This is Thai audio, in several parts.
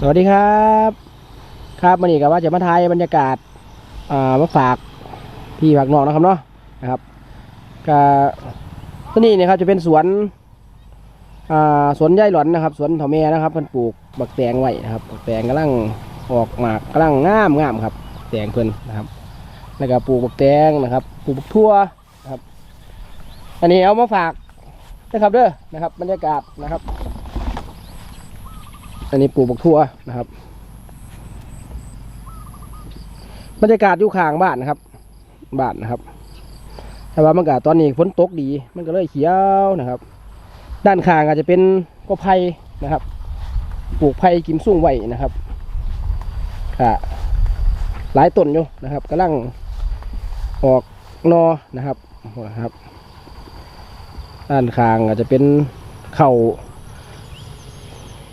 สวัสดีครับ ครับวันนี้ก็ว่าจะมาถ่ายบรรยากาศอ่ามาฝากพี่ฝากน้องนะครับเนาะนะครับก็ที่นี่เนี่ยครับจะเป็นสวนอ่าสวนยายหลอนนะครับ สวนเถาแม่นะครับเพิ่นปลูกบักแตงไว้นะครับบักแตงกำลังออกหมากกำลังงามงามครับแตงเพิ่นนะครับ แล้วก็ปลูกบักแตงนะครับ ปลูกบักทั่วนะครับ อันนี้เอามาฝากนะครับเด้อนะครับ บรรยากาศนะครับ อันนี้ปลูกบักทั่วนะครับ บรรยากาศอยู่ข้างบ้านนะครับ บ้านนะครับ แต่ว่ามันก็ตอนนี้ฝนตกดี มันก็เลยเขียวนะครับ ด้านข้างอาจจะเป็นก็ไผ่นะครับ ปลูกไผ่กิมซุ่งไว้นะครับค่ะหลายต้นอยู่นะครับกำลังออกนอนะครับนะครับด้านข้างอาจจะเป็นเข่า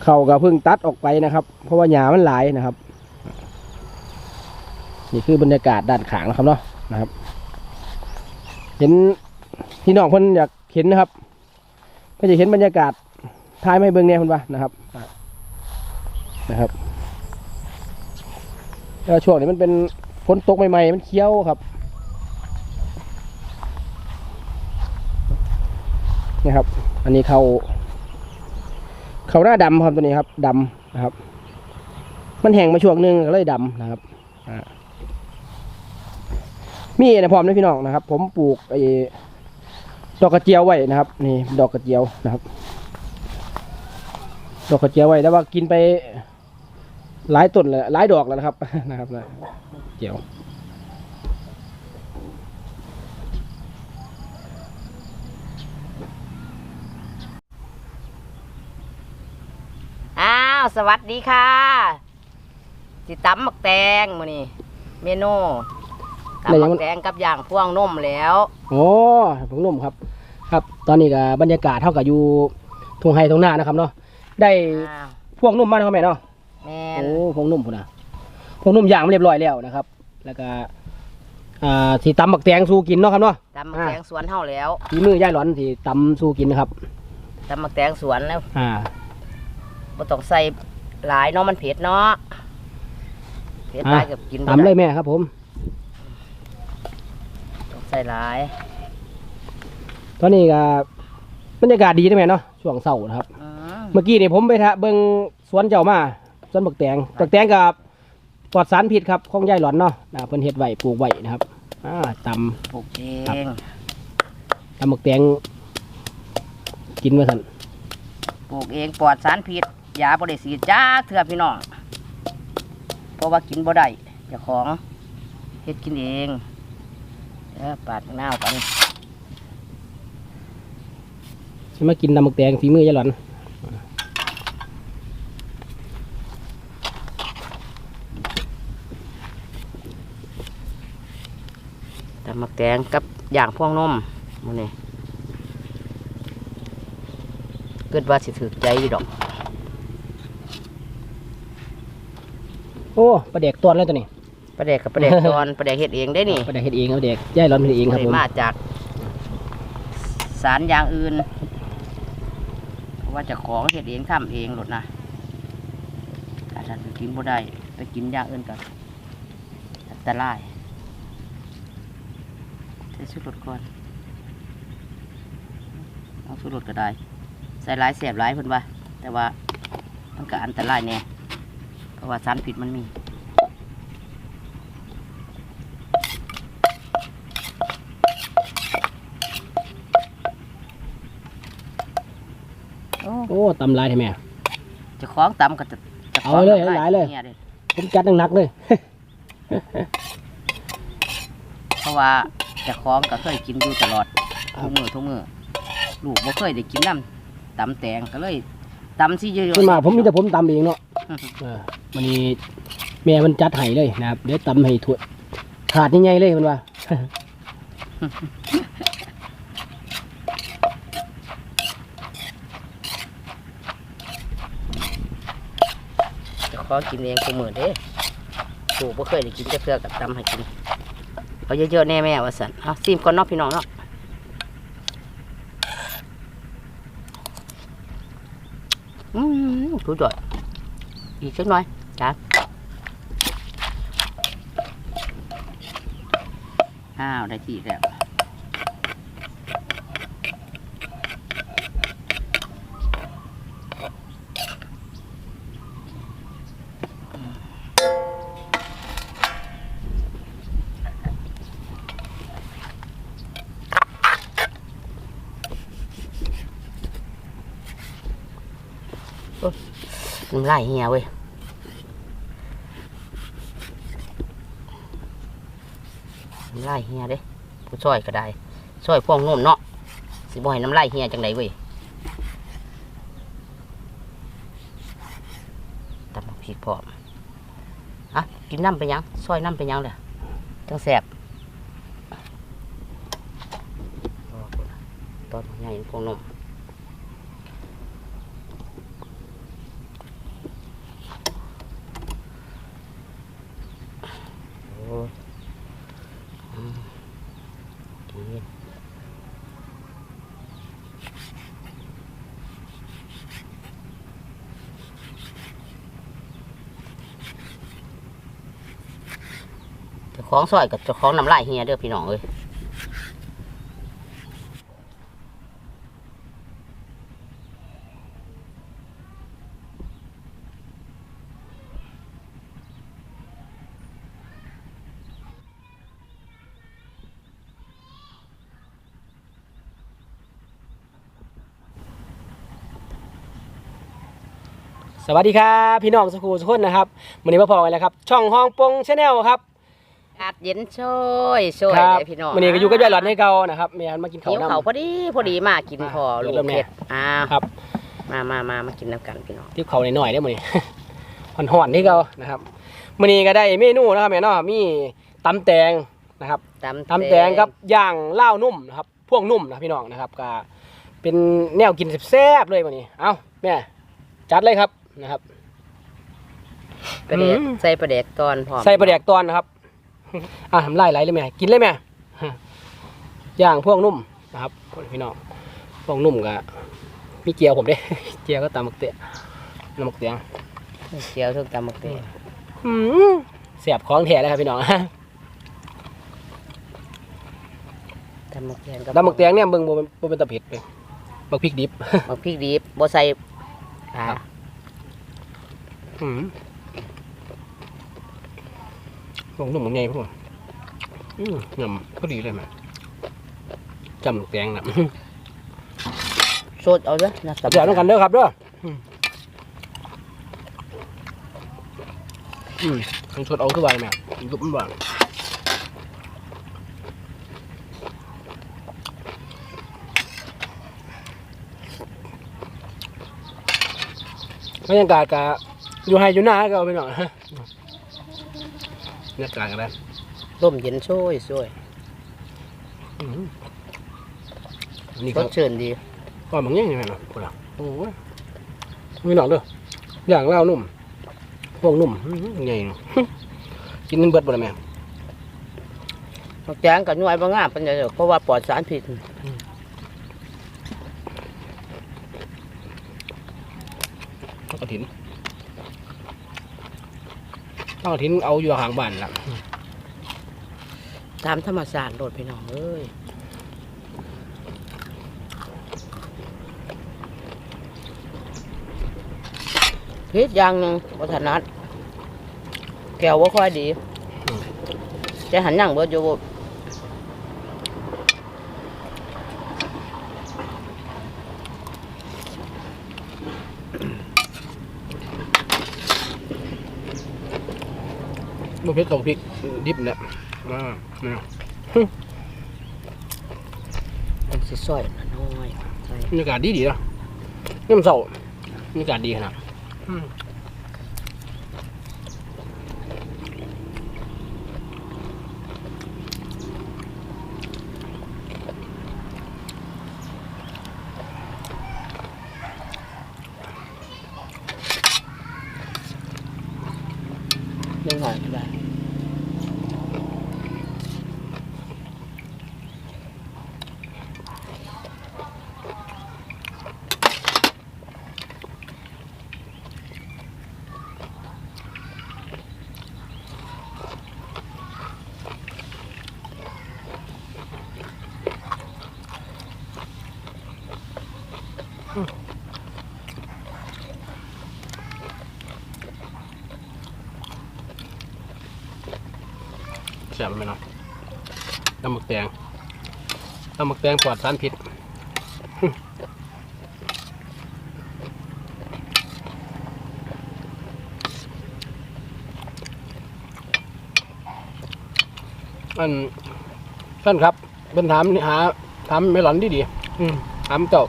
เขาก็เพิ่งตัดออกไปนะครับ เพราะว่าหญ้ามันหลายนะครับ นี่คือบรรยากาศด้านขางนะครับเนาะนะครับ เห็นพี่น้องเพิ่นอยากเห็นนะครับเพิ่นจะเห็นบรรยากาศท้ายไม่เบิ่งเนี่ยเพิ่นว่านะครับนะครับแล้วช่วงนี้มันเป็นฝนตกใหม่ๆมันเคี้ยวครับนี่ครับ อันนี้เขา เขาหน้าดำครับตัวนี้ครับดำนะครับ มันแห้งมาช่วงหนึงก็เลยดำนะครับมีนะพร้อมนะพี่น้องนะครับ ผมปลูกไอ้ดอกกระเจียวไว้นะครับ นี่ดอกกระเจียวนะครับ ดอกกระเจียวไว้แต่ว่ากินไปหลายต้นเลยหลายดอกแล้วนะครับนะครับนะเจียว สวัสดีค่ะสิตำหมักแตงมื้อนี้เมนูตำหมักแตงกับย่างพ่วงนมแล้วโอ้ผมนุ่มครับ ครับ ตอนนี้ก็บรรยากาศเท่ากับอยู่ทุ่งไฮทุ่งนานะครับเนาะได้อ้าวพวกนุ่มมากนะครับแม่เนาะแม่นโอ้พวงนุ่มพุ่นนะพวงนุ่มย่างมาเรียบร้อยแล้วนะครับ แล้วก็อ่าที่ตำบักแตงสู้กินเนาะครับเนาะตำหมักแตงสวนเฮาแล้วฝีมือย่ายหลอนที่ตำสู้กินนะครับตำหมักแตงสวนแล้วอ่า บ่ต้องใส่หลายเนาะมันเผ็ดเนาะเผ็ดหลายกับกินบ่ตำเลได้ยแม่ครับผมต้องใส่หลายตอนนี้ก็บรรยากาศดีนะแม่เนาะช่วงเสาร์นะครับ อืมเมื่อกี้นี่ผมไปทะเบิงสวนเจ้ามาสวนบักแตงบักแตงกับปลอดสารพิษครับของย่ายหลอนเนาะนะเพิ่นเฮ็ดไว้ปลูกไว้นะครับอ่าตปลูกเอครับงำตำบักแตงกินมาสันปลูกเองปลอดสารพิษ ยาบ่ได้ฉีดจ้าเถื่อพี่น้องเพราะว่ากินบ่ได้เจ้าของเฮ็ดกินเองเออปาดมะนาวกันจะมากินตำบักแตงฝีมือย่ายหลอนตำหมักแตงกับอย่างพ่วงนมมื้อนี้เกิดว่าสิถือใจอยู่ดอก โอ้ปลาแดกตอนแล้วตัวนี้ปลาแดกกับปลาแดกตอนปลาแดกเฮ็ดเองได้นี่ปลาแดกเฮ็ดเองเอาแดกย่ายหลอนเฮ็ดเองครับบ่ผมได้มาจาก สารอย่างอื่นเพราะว่าเจะของเฮ็ดเองทำเองหลดนะถ้าท่านไปกินบ่ได้ไปกินอย่างอื่นก็อันตรายใส่ชุดรถก่อนเอาชุดรถก็ได้ใส่หลายเสียบหลายเพิ่นว่าแต่ว่ามันก็อันตรายแน่เพ ราะว่าสารพิษมันมีโอ้โอ้ตำลายใช่ไหมเจะคล้าของตำก็จะจะเอาเลยเอาหลายเลย นี่ด้ผมจัดหนักๆเลย เพราะว่าเจะคล้าของก็เคยกินอยู่ตลอดครัทุบกมือทุกมือลูกบ่เคยได้กินน้ำตำแตงก็เลยตำสิเยอะส่วนมากผมมีแต่ผมตำเองเนาะเออ มันนี้แม่มันจัดให้เลยนะครับเดี๋ยวตำให้ถ้วยถาดใหญ่ๆเลยมันว่า จะขอกินเองทุกมือเด้ลูกบ่เคยได้กินจะเพื่อกับตำให้กินเอาเยอะๆแน่แม่ว่าสันเอาซิมก่อนเนาะพี่น้องเนาะอืมสุดยอดอีกสักหน่อย จ้าอ้าวได้ที่แล้วน้ำลายเหี่ยเว้ยำลายเฮียเด้ผู้ช่วยก็ได้ช่วยพวกนุ่มเนาะสิบ่ให้น้ำลายเฮียจังไดเว้ยตำพริกพร้อมอะกินน้ำไปยังช่วยน้ำไปยังเลยจังแสบตอนใหญ่พวกนุ่ม โอ้ยอืมกินเจ้า ของซอยกับเจ้าของน้ำลายเฮียเด้อพี่น้องเอ้ยสวัสดีครับ พี่น้องสกูสุกคนนะครับวันนี้มาพอกันแล้วครับ ช่องห้องปงชาแนลครับ อากาศเย็นช่วยช่วยครัเลยพี่น้องวันนี้ก็อยู่กับยายหลอดในเก่านะครับเมียนมากินข้าวหิวเขาวน้ำพอดีพอดีมากินพอมาลูกเริ่มแม่เผ็ดอ้าวครับ มามามามากินน้ำกันพี่น้องทิปเขาหน่อยๆได้มื้อนี้ห่อนๆที่เก่านะครับมื้อนี้ก็ได้เมนูนะครับแม่เนาะมีตำแตงนะครับตำตำแตงกับย่างเล่าวนุ่มนะครับพวกนุ่มนะพี่น้องนะครับก็เป็นแนวกินแซ่บๆเลยวันนี้เอาแม่จัดเลยครับนะครับประเด็กอืมใส่ประเด็กตอนพร้อมใส่ปลาแดกตอนนะครับ อะทำไล่ไหลเลยแม่กินเลยแม่ย่างพวกนุ่มนะครับพี่น้องพวกนุ่มก็มีเกี๊ยวผมเด้เกี๊ยวก็ตำมักเตะน้ำมักเตียงเจียวทุกตำมะเขืออืมเสียบของแท้เลยครับพี่น้องตำมะเขือกับตำมักเตียงเนี่ยเบิ่งบ่เป็นบ่เป็นตะเผ็ดเลยบักพริกดิบมะพริกดิบบ่ใส่อ่าครับอืม พวกนุ่มมันใหญ่พวกอืมยำก็ดีเลยแม่จำมักเตียงนะสดเอาเด้อนะเดี๋ยวต้องกันเด้อครับเด้ออืมอืมต้องชดเอาคือไวแม่ยุบมันหวานบรรยากาศกะอยู่ไฮอยู่หน้าก็เอาไปหน่อยบร รยากาศกันได้ร่มเย็นช่วยช่วยอืมนี่สก็ดชื่นดีก็มันยังไงเนาะพูดอะโอ้ยมีหนอนเด้ออย่างเล่าวนุ่มพวกนุ่มอื้อหือใหญ่เนาะกินนั่นเบิดบ่ได้แม่มะแกงกับหน่วยบางงามเป็นไงเด้อเพราะว่าปลอดสารพิษข้าวกระถิน ข้าวกระถินเอาอยู่ห่างบ้านละตามธรรมชาติโลดพี่น้องเอ้ยพิษอย่างหนึ่งวัฒนัดแก้วว่าค่อยดี จะหันหยังเบิดอยู่ บ่บ่เผ็ดกับพริกดิบเนี่ยมาเนี่ยเป็นสิซอยน้อยใส่บรรยากาศดีดีๆเนาะย่ำเสาบรรยากาศดีขนาด แซ่บไหมเนาะตำหมกแตงตำหมกแตงปลอดสารพิษอันท่านครับเป็นถามหาถามไม่หลอนดีดีถามเจ้า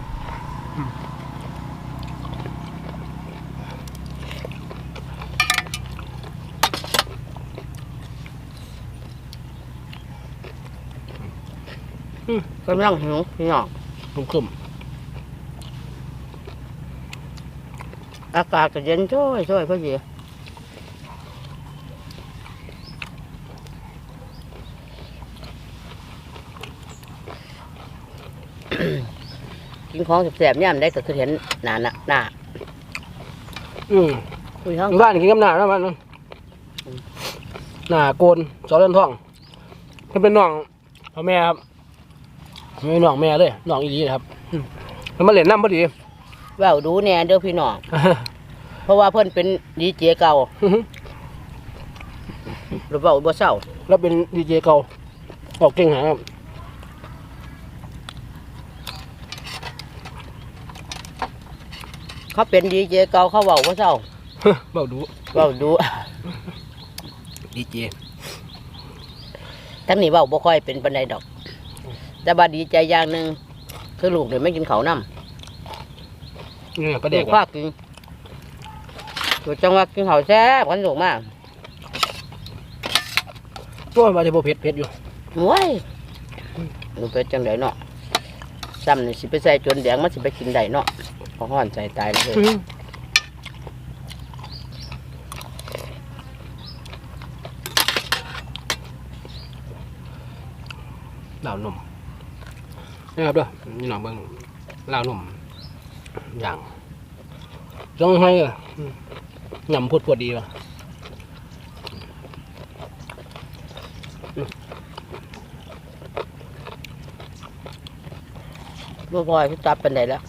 กำลังหิวพี่น้องคุ้มคุ้มอากาศก็เย็นช่วยช่วยพอดีกินของแสบๆย่ำได้ก็คือเห็นหนาหนาหนาอืมคุยห้องบ้านกินกับหน้าแล้วมันหน้าโกนสอเรือนทองมันเป็นน้องพ่อแม่ครับ ไม่น้องแม่เลยน้องอีหลีครับอืมมันมาเล่นน้ำพอดีแววดูแน่เด้อพี่น้อง เพราะว่าเพิ่นเป็นดีเจเก่าหรือเปล่าบ่เศร้าแล้วเป็นดีเจเก่าออกเก่งหาครับเขาเป็นดีเจเก่าเขาเว้าบ่เศร้าเบาดูเว้าดูดีเจทั้งนี้เว้าบ่ค่อยเป็นปานใดดอก แต่ว่าดีใจอย่างหนึงคือลูกเนี่ยไม่กินข้าวนำนี่ก็เด็เด็กกว่าว่ากินตัวจังหวะกินข้าวแซ่บกันสูงมากตัวมาจะโบเผ็ดเผ็ดอยู่โว้ยมันเป็นจังไดเนาะซ้ำนี่สิไปใส่จนแดงมันสิไปกินได้เนาะพอห้อนใจตายเลยลาวนม นี่ครับเด้อนี่หน่องเบิ้งลาวนมอย่างต้องให้อะอืมหยำพูดพวดดีว่ะบ่พลอยคือจับเป็นไดแล้ว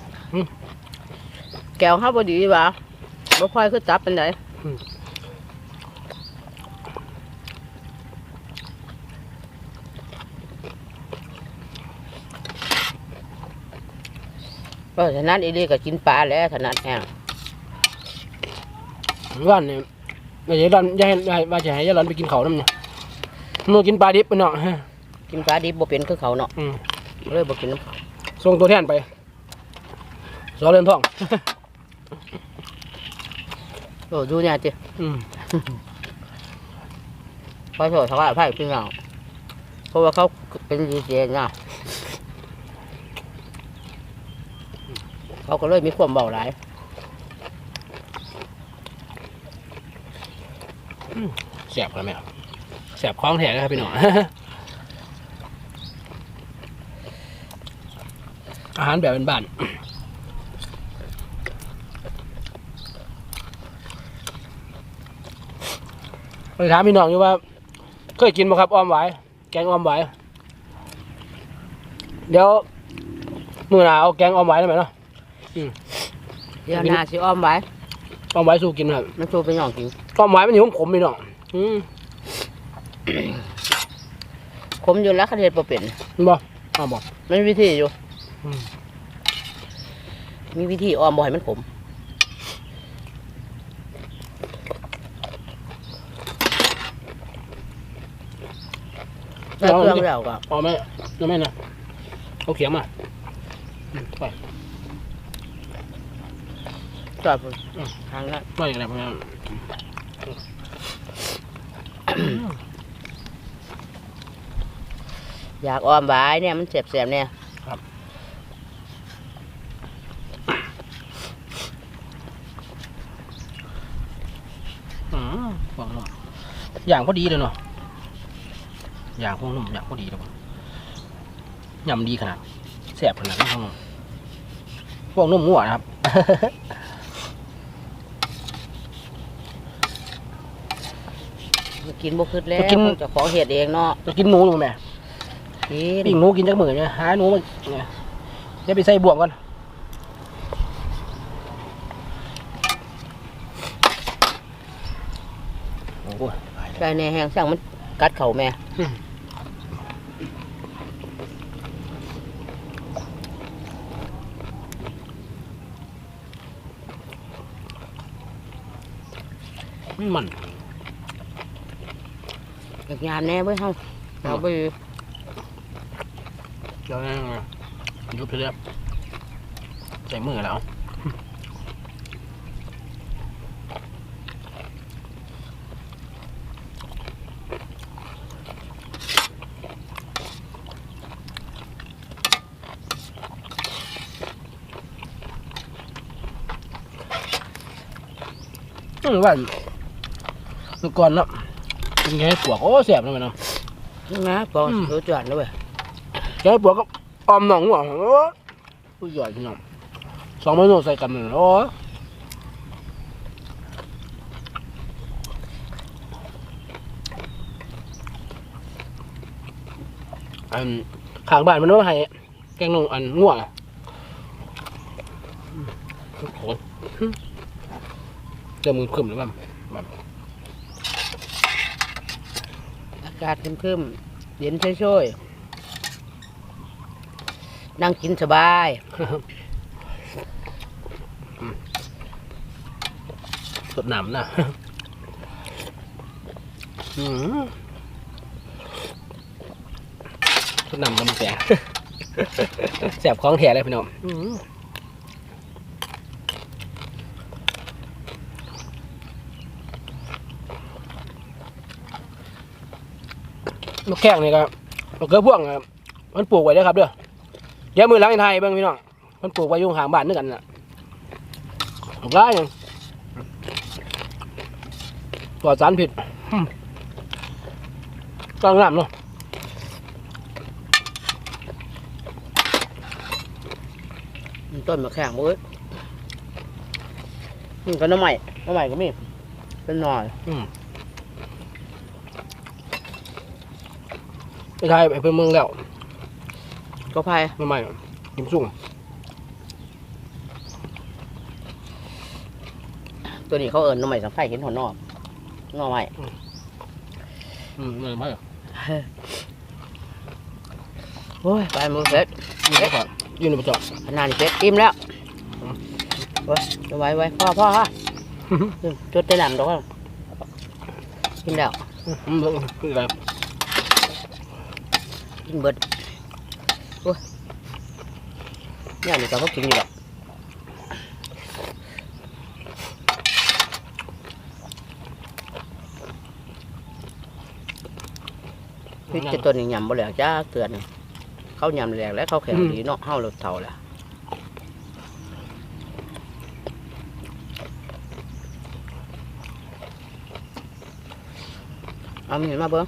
แก้วห้าบ่ดีวะบ่พลอยคือจับเป็นได ก็ถนัดอีหลีก็กินปลาแหล้วถนัดแห้งว่านเนี่ยยายร้อนยายยายว่าจะให้ยายร้อนไปกินเขาวน้ำเนี่ยหนูกินปลาดิบไปเนาะกินปลาดิบบ่เป็นคือเขาเนาะอืมเลยบ่กินน้ำเขาส่งตัวแทนไปสอเรือนทองโอ้ดูเนี่ยจิอืมขอโทษเขาว่าไพ่พี่น้องเพราะว่าเขาเป็นดีเจนะ เขาก็เลยมีความเบาหลายแสบกันไหมครับแสบคล้องแถเลยครับพี่น้องอาหารแบบเป็นบ้านไปถามพี่น้องอยู่ว่า เคยกินไหมครับอ้อมไหวแกงอ้อมไหวเดี๋ยวมือหนาเอาแกงอ้อมไหวได้ไหมเนาะ เดี๋ยวหนาสิอ้อมไว้อ้อมไหวายสู้กินครับมันชูไปน้องกินอ้อมไหวายมันอยู่ขมๆพี่น้องอืมขมอยู่แล้วคะเทศบ่เป็นมันบ่อ้อมบ่ มันมีวิธีอยู่อืม มีวิธีอ้อมบ่ให้มันขมได้เครื่องแล้วก็อ้อมไหมยังไม่นะเอาเขียงมาอืมไป จอดพุ่นอืมทางนั้นไม่อะไรพวกนั้นอยากอ้อมไว้เนี่ยมันเสียบๆเนี่ยอืมฟองนุ่มอย่างพอดีเลยเนาะอย่างพวกนุ่มอย่างพอดีเลยยำดีขนาดแสบขนาดนี้พวกนุ่มพวกนุ่มงัวนะครับ กินบ่คืดแล้วกิน คงเจะของเห็ดเองเนาะจะกินหนูอยู่ไหมกินปิ้งหนูกินจักมือเนี่ยหาหนูมาเนี่ยเดี๋ยวไปใส่บวงก่อนโอ้โหใจในแห้งสั่งมันกัดเข่าแม่มัน อยากงานแน่เว้ยเฮาเอาไปเดี๋ยวนะยุบไปเรื่อยใส่มือแล้วอืมว่าเมื่ก่อนเนาะ เป็นไงปวกโอ้แสบเลยเนาะนี่นะปออืมรู้จักแล้วเว้ยแกปวกก็ออมหนองหัวโอ้ผู้ใหญ่พี่น้องสองเมนูใส่กันเลยโอ้อันข้างบ้านมันว่าให้แกงนงอันง่วงอะอืมโอ้โหเจอมือขึ้นหรือเปล่า อา กาศครึมๆเย็นช่วยๆนั่งกินสบายสดน้ำนะอืมสดน้ำลำแสงแสบของแถเลยพี่น้อง มนกแข้งนี่ครับนกเกลือพ่วงครับมันปลูกไว้เด้อครับเด้อเดี๋ยวมือหล้างไทยเบ้างพี่น้องมันปลูกไว้อยุ่ข้างบ้านนึกกันน่ะปลูกได้ยังปลอดสารผิดอืมกลางน้ำเนาะมันต้นมะแข้งเว้ยนี่ก็น้ำใหม่น้ำใหม่ก็มีเป็นหน่อย ไปไทยไปเพิ่มเมืองแล้วก็พายไม่ใหม่กิมสุ่งตัวนี้เขาเอิญน้ำใหม่สังไฟเห็นหัวนอกนอกใหม่อืมไม่ไม่หรอกโอ้ยไปมือเสร็จยืนก่อนยืนในประจอบขนาดนี้เสร็จอิ่มแล้วไว้เอาไว้ไว้พ่อพ่อฮะจดได้นำดอกว่ากินแล้วอืมคืออะไร กินเบิดโอ้ยเนี่ยนี่ก็เขากินอยู่หรอกพี่จะตัวนี้ยำบ่แหลกจ้าเตือนเขายำแหลกแล้วเขาแข็งดีเนาะเฮาเราเท่าแหละเอามีเห็นมาเบิ้ง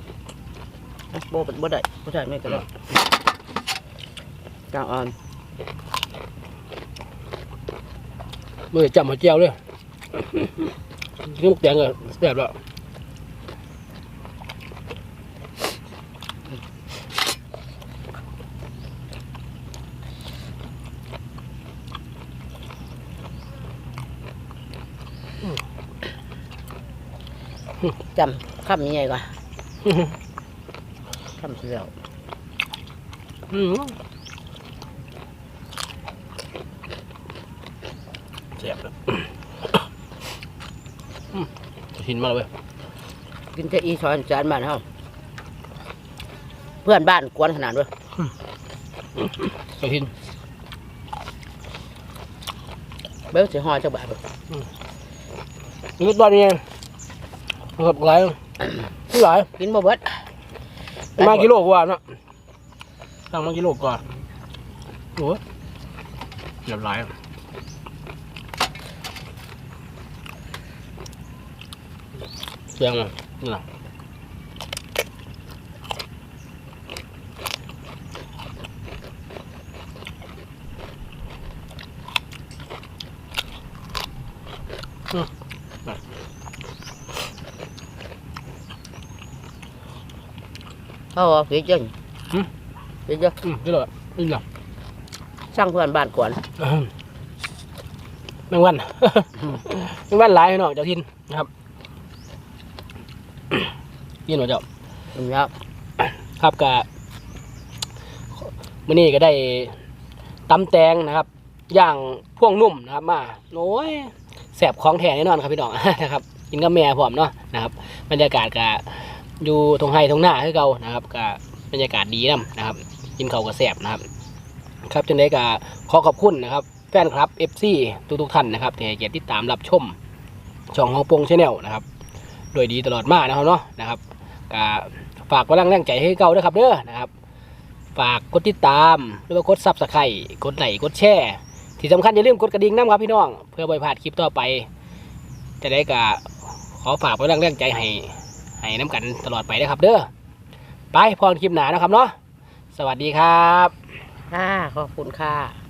เอาโบบ่ได้บ่ได้ไม่ก็ได้กลางอ่อนมือจับหัวเจียวเลยกินหมกแดงเลยแสบแล้วอืมจำคำยังไงก่อนคำเสียวอืมแสบแล้วอืมจะหินมาแล้วเว้ยกินจะอีช้อนจานบ้านเฮาเพื่อนบ้านกวนขนาดด้วยจะหินเบลสิห่อจักบาทเบิ่งนี่ตอนนี้กับหลายที่หลายกินบ่เบิด มากิโลกว่าเนาะตั้งมากิโลกว่าโอ้ยเรียบร้อยเสียงอะนี่นะอืม เขาเอาผีจังหึผีจังอืมกิโลอะนี่นะสร้างเพื่อนบ้านกวนแมงวัน แมงวันหลายเนาะเจ้าทินนะครับยินว่าเจ้าครับครับก็มื้อนี้ก็ได้ตำแตงนะครับ ย่างพ่วงนุ่มนะครับ มาโอ้ยแสบของแท้แน่นอนครับพี่น้อง นะครับกินกับแม่พร้อมเนาะนะครับบรรยากาศก็ อยู่ตรงไห้ตรงหน้าคือเก่านะครับก็บรรยากาศดีนํนะครับ กินเขาก็แสบนะครับ ครับจังได้ก็ขอขอบคุณนะครับ แฟนคลับ FC ทุกทุกท่านนะครับที่ให้เกียรติติดตามรับชมช่องฮองปงชาแนลนะครับโดยดีตลอดมานะครับเนาะนะครับก็ฝากกำลังแรงใจให้เก่าด้วยครับเด้อนะครับ ฝากกดติดตามหรือว่ากดซับสไครต์กดไลค์กดแชร์ที่สำคัญอย่าลืมกดกระดิ่งน้ำครับพี่น้อง เพื่อบ่อยพลาดคลิปต่อไป จะได้ก็ขอฝากกำลังแรงใจให้ ให้น้ำกันตลอดไปนะครับเด้อไปพรคลิปหนานะครับเนาะสวัสดีครับ ค่ะขอบคุณค่ะ